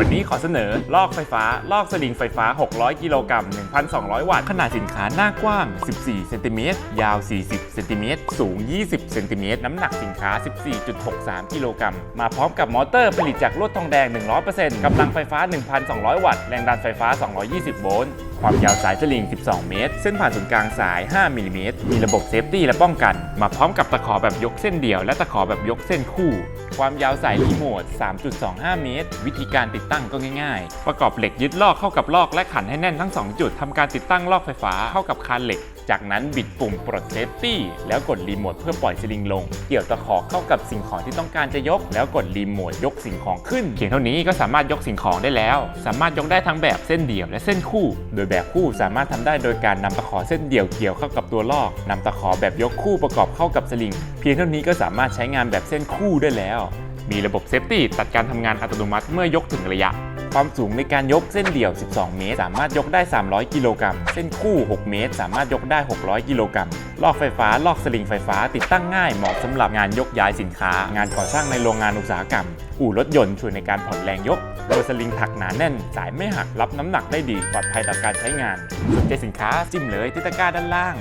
วันนี้ขอเสนอลอกไฟฟ้า ลอกสลิงไฟฟ้า 600 กิโลกรัม 1,200 วัตต์ ขนาดสินค้าหน้ากว้าง 14 เซนติเมตร ยาว 40 เซนติเมตร สูง 20 เซนติเมตร น้ำหนักสินค้า 14.63 กิโลกรัม มาพร้อมกับมอเตอร์ผลิตจากลวดทองแดง 100%กำลังไฟฟ้า 1,200 วัตต์ แรงดันไฟฟ้า 220 โวลต์ ความยาวสายสลิง 12 เมตร เส้นผ่านศูนย์กลางสาย 5 มิลลิเมตร มีระบบเซฟตี้และป้องกัน มาพร้อมกับตะขอแบบยกเส้นเดี่ยว และตะขอแบบยกเส้นคู่ ความยาวสายรีโมท 3.25 เมตร วิธีการติดตั้งก็ง่ายๆ ประกอบเหล็กยึดลอกเข้ากับลอกและขันให้แน่นทั้ง 2 จุดทำการติดตั้งลอกไฟฟ้าเข้ากับคานเหล็ก จากนั้นบิดปุ่มปลดเซฟตี้แล้วกดรีโมทเพื่อปล่อยสลิงลง เกี่ยวตะขอเข้ากับสิ่งของที่ต้องการจะยก แล้วกดรีโมทยกสิ่งของขึ้นเพียงเท่านี้ก็สามารถยกสิ่งของได้แล้ว สามารถยกได้ทั้งแบบเส้นเดี่ยวและเส้นคู่ โดยแบบคู่สามารถทำได้โดยการนำตะขอเส้นเดี่ยวเกี่ยวเข้ากับตัวลอกนำตะขอแบบยกคู่ประกอบเข้ากับสลิง เพียงเท่านี้ก็สามารถใช้งานแบบเส้นคู่ได้แล้ว มีระบบเซฟตี้ตัดการทำงานอัตโนมัติเมื่อยกถึงระยะ ความสูงในการยกเส้นเดี่ยว 12 เมตร สามารถยกได้ 300 กิโลกรัม เส้นคู่ 6 เมตร สามารถยกได้ 600 กิโลกรัม ลอกไฟฟ้า ลอกสลิงไฟฟ้า ติดตั้งง่ายเหมาะสำหรับงานยกย้ายสินค้า งานก่อสร้างในโรงงานอุตสาหกรรม อู่รถยนต์ช่วยในการผ่อนแรงยกโดยสลิงถักหนาแน่น สายไม่หักรับน้ำหนักได้ดีปลอดภัยต่อการใช้งานสนใจสินค้าจิ้มเลยที่ตะกร้าด้านล่าง